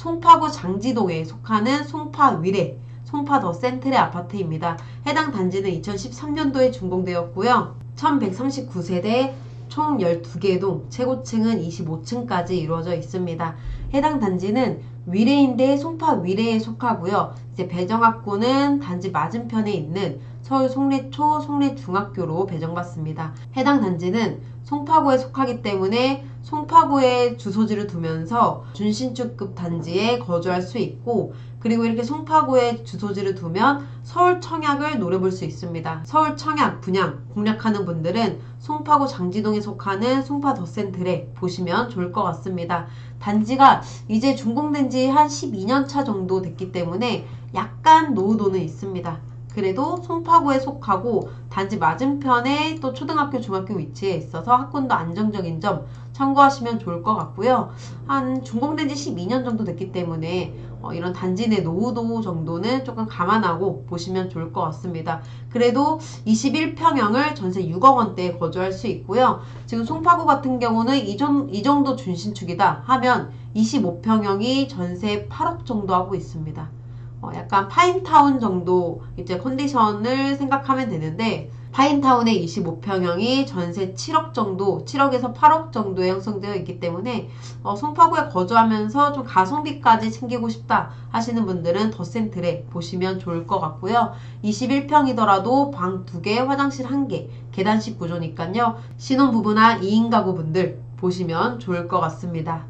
송파구 장지동에 속하는 송파 위례, 송파 더 센트레 아파트입니다. 해당 단지는 2013년도에 준공되었고요. 1139세대 총 12개 동, 최고층은 25층까지 이루어져 있습니다. 해당 단지는 위례인데 송파 위례에 속하고요. 이제 배정학구는 단지 맞은편에 있는 서울 송례초 송례중학교로 배정받습니다. 해당 단지는 송파구에 속하기 때문에 송파구에 주소지를 두면서 준신축급 단지에 거주할 수 있고 그리고 이렇게 송파구에 주소지를 두면 서울 청약을 노려볼 수 있습니다. 서울 청약 분양 공략하는 분들은 송파구 장지동에 속하는 송파 더센트레 보시면 좋을 것 같습니다. 단지가 이제 준공된 지 한 12년 차 정도 됐기 때문에 약간 노후도는 있습니다. 그래도 송파구에 속하고 단지 맞은편에 또 초등학교, 중학교 위치에 있어서 학군도 안정적인 점 참고하시면 좋을 것 같고요. 한 준공된 지 12년 정도 됐기 때문에 어, 이런 단지 내 노후도 정도는 조금 감안하고 보시면 좋을 것 같습니다. 그래도 21평형을 전세 6억 원대에 거주할 수 있고요. 지금 송파구 같은 경우는 이, 정, 이 정도 준신축이다 하면 25평형이 전세 8억 정도 하고 있습니다. 어, 약간 파인타운 정도 이제 컨디션을 생각하면 되는데 파인타운의 25평형이 전세 7억 정도, 7억에서 8억 정도에 형성되어 있기 때문에 어, 송파구에 거주하면서 좀 가성비까지 챙기고 싶다 하시는 분들은 더센트레 보시면 좋을 것 같고요. 21평이더라도 방 2개, 화장실 1개, 계단식 구조니까요. 신혼부부나 2인 가구분들 보시면 좋을 것 같습니다.